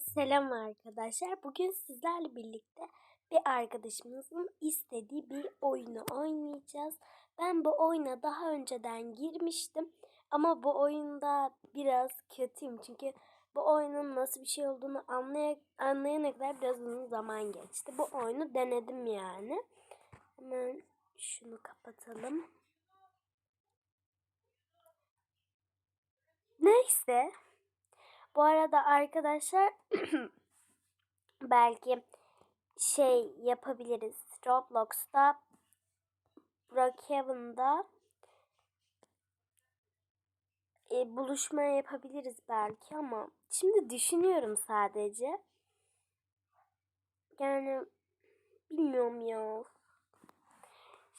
Selam arkadaşlar. Bugün sizlerle birlikte bir arkadaşımızın istediği bir oyunu oynayacağız. Ben bu oyuna daha önceden girmiştim. Ama bu oyunda biraz kötüyüm. Çünkü bu oyunun nasıl bir şey olduğunu anlay anlayana kadar biraz uzun zaman geçti. Bu oyunu denedim yani. Hemen şunu kapatalım. Neyse. Bu arada arkadaşlar belki şey yapabiliriz. Roblox'ta Brookhaven'da e, buluşma yapabiliriz belki ama şimdi düşünüyorum sadece. Yani bilmiyorum ya.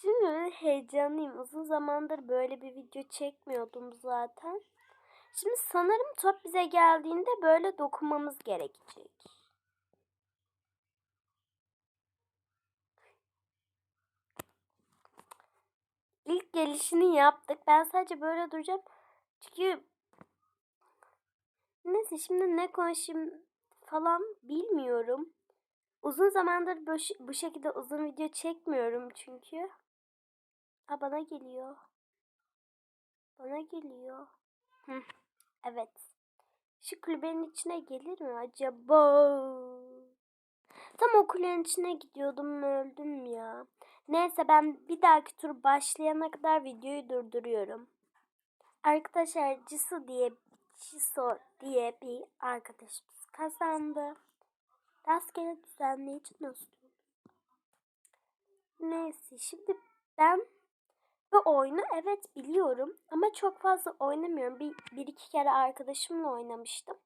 Şimdi heyecanlıyım. Uzun zamandır böyle bir video çekmiyordum zaten. Şimdi sanırım top bize geldiğinde böyle dokunmamız gerekecek. İlk gelişini yaptık. Ben sadece böyle duracağım. Çünkü neyse şimdi ne konuşayım falan bilmiyorum. Uzun zamandır bu, şekilde uzun video çekmiyorum çünkü. Ha bana geliyor. Bana geliyor. Hı. Evet. Şu kulübenin içine gelir mi acaba? Tam o kulenin içine gidiyordum öldüm ya. Neyse ben bir dahaki tur başlayana kadar videoyu durduruyorum. Arkadaşlar Cisu diye Ciso diye bir arkadaşımız kazandı. Rastgele düzenleyici nasıl? Neyse şimdi ben bu oyunu evet biliyorum ama çok fazla oynamıyorum. Bir, bir iki kere arkadaşımla oynamıştım.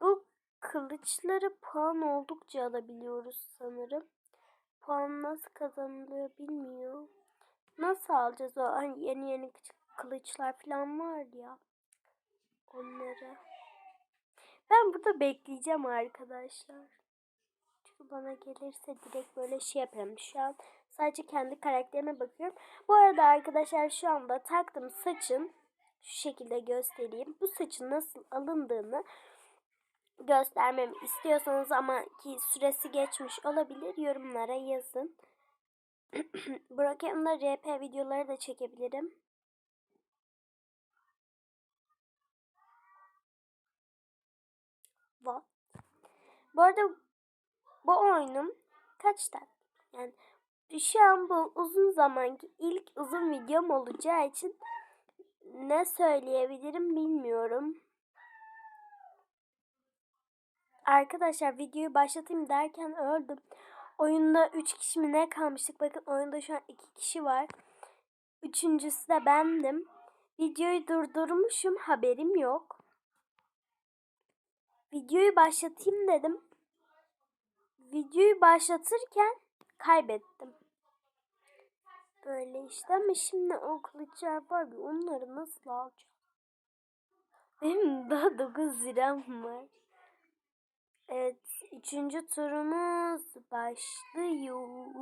Bu kılıçları puan oldukça alabiliyoruz sanırım. Puan nasıl kazanılıyor bilmiyor. Nasıl alacağız o hani yeni yeni kılıçlar falan var ya. Onları. Ben burada bekleyeceğim arkadaşlar. Çünkü bana gelirse direkt böyle şey yaparım. Şu an Sadece kendi karakterime bakıyorum. Bu arada arkadaşlar şu anda taktım saçın şu şekilde göstereyim. Bu saçın nasıl alındığını göstermemi istiyorsanız ama ki süresi geçmiş olabilir yorumlara yazın. Brokeman'da RP videoları da çekebilirim. What? Bu arada bu oyunum kaç tane? Yani şu an bu uzun zamanki ilk uzun videom olacağı için ne söyleyebilirim bilmiyorum. Arkadaşlar videoyu başlatayım derken öldüm. Oyunda 3 kişi mi ne kalmıştık? Bakın oyunda şu an 2 kişi var. Üçüncüsü de bendim. Videoyu durdurmuşum haberim yok. Videoyu başlatayım dedim. Videoyu başlatırken kaybettim. Böyle işte ama şimdi o kılıçlar var ya onları nasıl alacağım? Benim daha 9 liram var. Evet üçüncü turumuz başlıyor.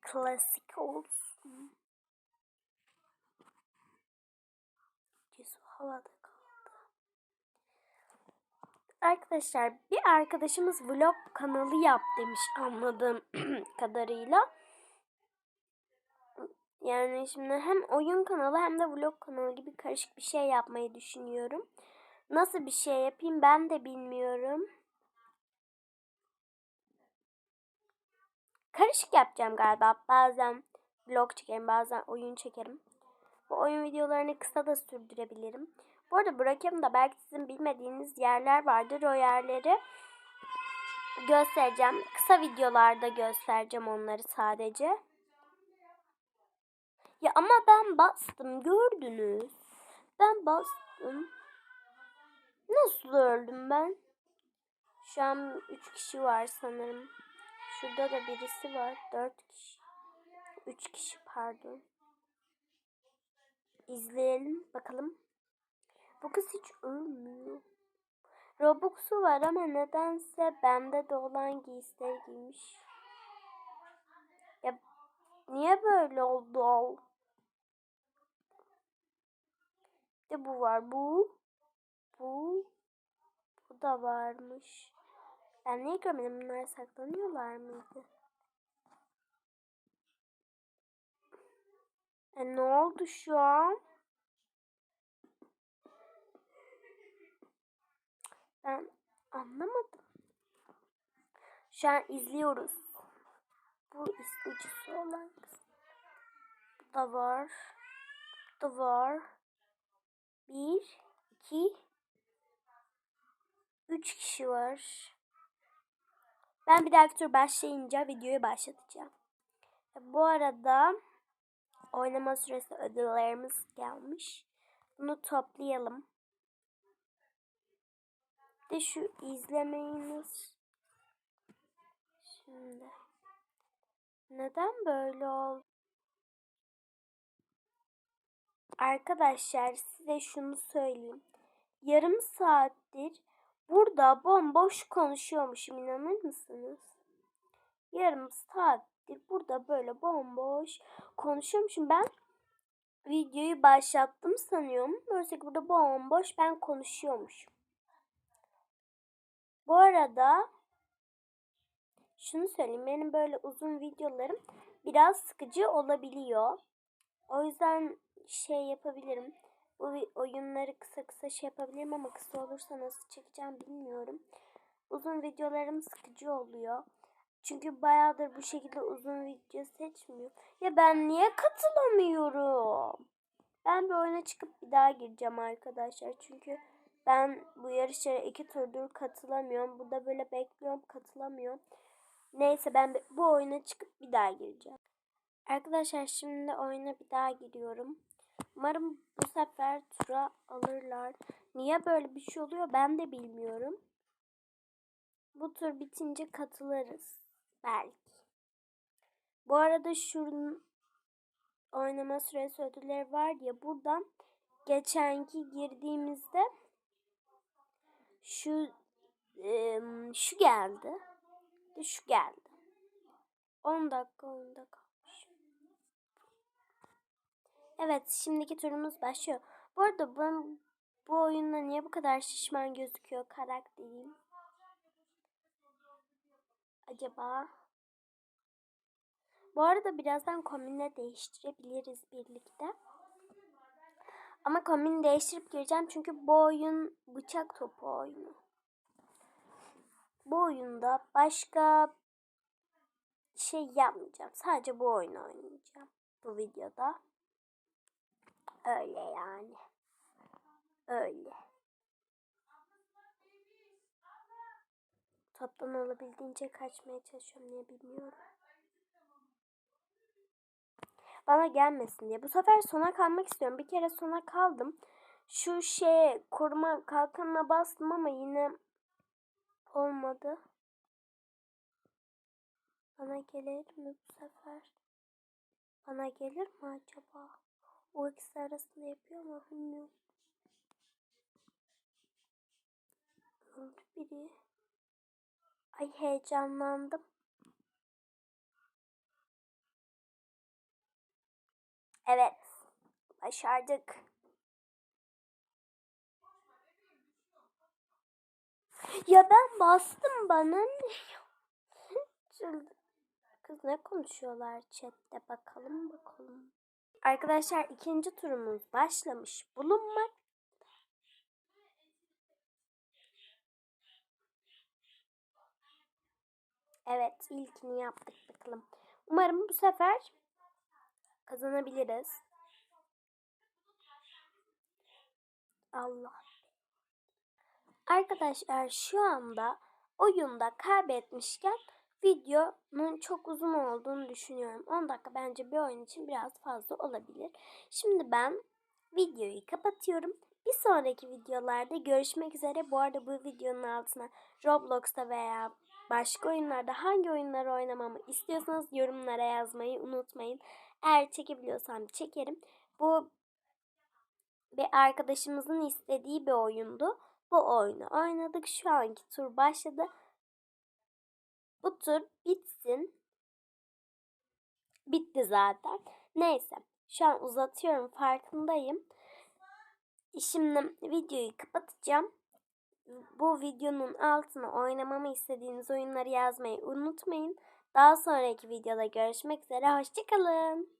Klasik olsun. Cesu havada. Arkadaşlar bir arkadaşımız vlog kanalı yap demiş anladığım kadarıyla. Yani şimdi hem oyun kanalı hem de vlog kanalı gibi karışık bir şey yapmayı düşünüyorum. Nasıl bir şey yapayım ben de bilmiyorum. Karışık yapacağım galiba. Bazen vlog çekerim, bazen oyun çekerim. Bu oyun videolarını kısa da sürdürebilirim. Bu arada bırakayım da belki sizin bilmediğiniz yerler vardır. O yerleri göstereceğim. Kısa videolarda göstereceğim onları sadece. Ya ama ben bastım gördünüz. Ben bastım. Nasıl öldüm ben? Şu an 3 kişi var sanırım. Şurada da birisi var. 4 kişi. 3 kişi pardon. İzleyelim bakalım. Bu kız hiç ölmüyor. Robux'u var ama nedense bende de olan giysileri giymiş. Ya niye böyle oldu? De bu var bu. Bu. Bu da varmış. Ben niye görmedim? Bunlar saklanıyorlar mıydı? E ne oldu şu an? Ben anlamadım. Şu an izliyoruz. Bu izleyicisi olan kız. Bu da var. Bu da var. Bir, iki, üç kişi var. Ben bir dahaki tur başlayınca videoyu başlatacağım. Bu arada oynama süresi ödüllerimiz gelmiş. Bunu toplayalım. De şu izlemeyiniz. Şimdi. Neden böyle oldu? Arkadaşlar size şunu söyleyeyim. Yarım saattir burada bomboş konuşuyormuşum inanır mısınız? Yarım saattir burada böyle bomboş konuşuyormuşum. Ben videoyu başlattım sanıyorum. Oysa burada bomboş ben konuşuyormuşum. Bu arada şunu söyleyeyim. Benim böyle uzun videolarım biraz sıkıcı olabiliyor. O yüzden şey yapabilirim. Bu oyunları kısa kısa şey yapabilirim ama kısa olursa nasıl çekeceğim bilmiyorum. Uzun videolarım sıkıcı oluyor. Çünkü bayağıdır bu şekilde uzun video seçmiyor. Ya ben niye katılamıyorum? Ben bir oyuna çıkıp bir daha gireceğim arkadaşlar. Çünkü ben bu yarışlara iki turdur katılamıyorum. Burada böyle bekliyorum katılamıyorum. Neyse ben bu oyuna çıkıp bir daha gireceğim. Arkadaşlar şimdi oyuna bir daha giriyorum. Umarım bu sefer tura alırlar. Niye böyle bir şey oluyor ben de bilmiyorum. Bu tur bitince katılırız. Belki. Bu arada şunun oynama süresi ödülleri var ya buradan geçenki girdiğimizde şu e, şu geldi. Şu geldi. 10 dakika 10 dakika. Evet şimdiki turumuz başlıyor. Bu arada ben bu oyunda niye bu kadar şişman gözüküyor karakterim? Acaba? Bu arada birazdan kombinle değiştirebiliriz birlikte. Ama kombini değiştirip gireceğim çünkü bu oyun bıçak topu oyunu. Bu oyunda başka şey yapmayacağım. Sadece bu oyunu oynayacağım bu videoda. Öyle yani. Öyle. Toptan olabildiğince kaçmaya çalışıyorum niye bilmiyorum. Bana gelmesin diye. Bu sefer sona kalmak istiyorum. Bir kere sona kaldım. Şu şeye koruma kalkanına bastım ama yine olmadı. Bana gelir mi bu sefer? Bana gelir mi acaba? O ikisi arasında yapıyor ama bilmiyorum. Öldü biri. Ay heyecanlandım. Evet. Başardık. Ya ben bastım bana? Kız ne konuşuyorlar chatte bakalım bakalım. Arkadaşlar ikinci turumuz başlamış bulunmak. Evet ilkini yaptık bakalım. Umarım bu sefer kazanabiliriz. Allah. Arkadaşlar şu anda oyunda kaybetmişken videonun çok uzun olduğunu düşünüyorum. 10 dakika bence bir oyun için biraz fazla olabilir. Şimdi ben videoyu kapatıyorum. Bir sonraki videolarda görüşmek üzere. Bu arada bu videonun altına Roblox'ta veya başka oyunlarda hangi oyunları oynamamı istiyorsanız yorumlara yazmayı unutmayın. Eğer çekebiliyorsam çekerim. Bu bir arkadaşımızın istediği bir oyundu. Bu oyunu oynadık. Şu anki tur başladı. Bu tur bitsin. Bitti zaten. Neyse. Şu an uzatıyorum farkındayım. Şimdi videoyu kapatacağım. Bu videonun altına oynamamı istediğiniz oyunları yazmayı unutmayın. Daha sonraki videoda görüşmek üzere. Hoşçakalın.